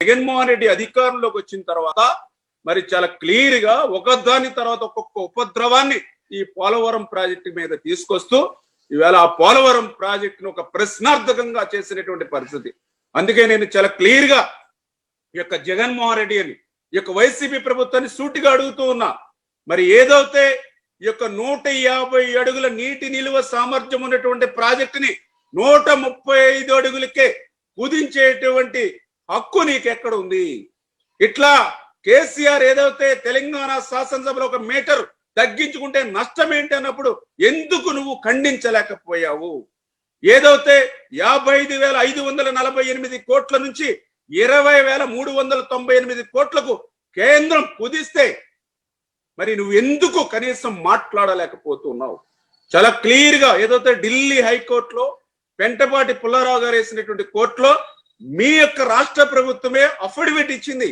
జగన్మోహన్ రెడ్డి అధికారంలోకి వచ్చిన తర్వాత మరి చాలా క్లియర్గా ఒకదాని తర్వాత ఒక్కొక్క ఉపద్రవాన్ని ఈ పోలవరం ప్రాజెక్టు మీద తీసుకొస్తూ ఈవేళ ఆ పోలవరం ప్రాజెక్టును ఒక ప్రశ్నార్థకంగా చేసినటువంటి పరిస్థితి. అందుకే నేను చాలా క్లియర్గా ఈ యొక్క జగన్మోహన్ రెడ్డి అని ఈ యొక్క వైసీపీ ప్రభుత్వాన్ని సూటిగా అడుగుతూ ఉన్నా. మరి ఏదైతే ఈ యొక్క నూట యాభై అడుగుల నీటి నిలువ సామర్థ్యం ఉన్నటువంటి ప్రాజెక్టుని నూట ముప్పై ఐదు అడుగులకే కుదించేటువంటి హక్కు నీకెక్కడ ఉంది? ఇట్లా కేసీఆర్ ఏదైతే తెలంగాణ శాసనసభలో ఒక మీటర్ తగ్గించుకుంటే నష్టం ఏంటి అన్నప్పుడు ఎందుకు నువ్వు ఖండించలేకపోయావు? ఏదైతే యాభై ఐదు వేల ఐదు వందల నలభై ఎనిమిది కోట్ల నుంచి ఇరవై వేల మూడు వందల తొంభై ఎనిమిది కోట్లకు కేంద్రం కుదిస్తే మరి నువ్వు ఎందుకు కనీసం మాట్లాడలేకపోతున్నావు? చాలా క్లియర్గా ఏదైతే ఢిల్లీ హైకోర్టులో పెంటపాటి పుల్లారావు గారు వేసినటువంటి కోర్టులో మీ యొక్క రాష్ట్ర ప్రభుత్వమే అఫిడవిట్ ఇచ్చింది.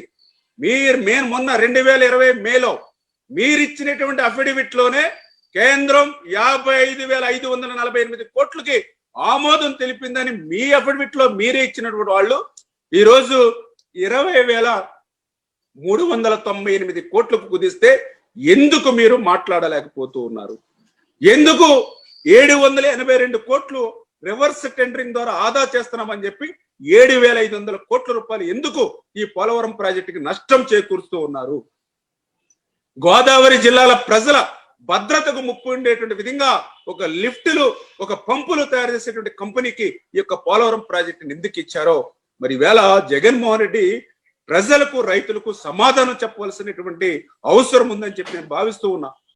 మీరు మేము మొన్న రెండు వేల ఇరవై మేలో మీరు ఇచ్చినటువంటి అఫిడవిట్లోనే కేంద్రం యాభై ఐదు వేల ఐదు వందల నలభై ఎనిమిది కోట్లకి ఆమోదం తెలిపిందని మీ అఫిడవిట్లో మీరే ఇచ్చినటువంటి వాళ్ళు ఈరోజు ఇరవై వేల మూడు వందల తొంభై ఎనిమిది కోట్లకు కుదిస్తే ఎందుకు మీరు మాట్లాడలేకపోతూ ఉన్నారు? ఎందుకు ఏడు వందల ఎనభై రెండు కోట్లు రివర్స్ టెండరింగ్ ద్వారా ఆదా చేస్తున్నామని చెప్పి ఏడు వేల ఐదు వందల కోట్ల రూపాయలు ఎందుకు ఈ పోలవరం ప్రాజెక్టుకి నష్టం చేకూరుస్తూ ఉన్నారు? గోదావరి జిల్లాల ప్రజల భద్రతకు ముప్పు ఉండేటువంటి విధంగా ఒక లిఫ్టులు ఒక పంపులు తయారు చేసేటువంటి కంపెనీకి ఈ యొక్క పోలవరం ప్రాజెక్టుని ఎందుకు ఇచ్చారో? మరి వేళ జగన్మోహన్ రెడ్డి ప్రజలకు రైతులకు సమాధానం చెప్పవలసినటువంటి అవసరం ఉందని చెప్పి నేను భావిస్తూ ఉన్నా.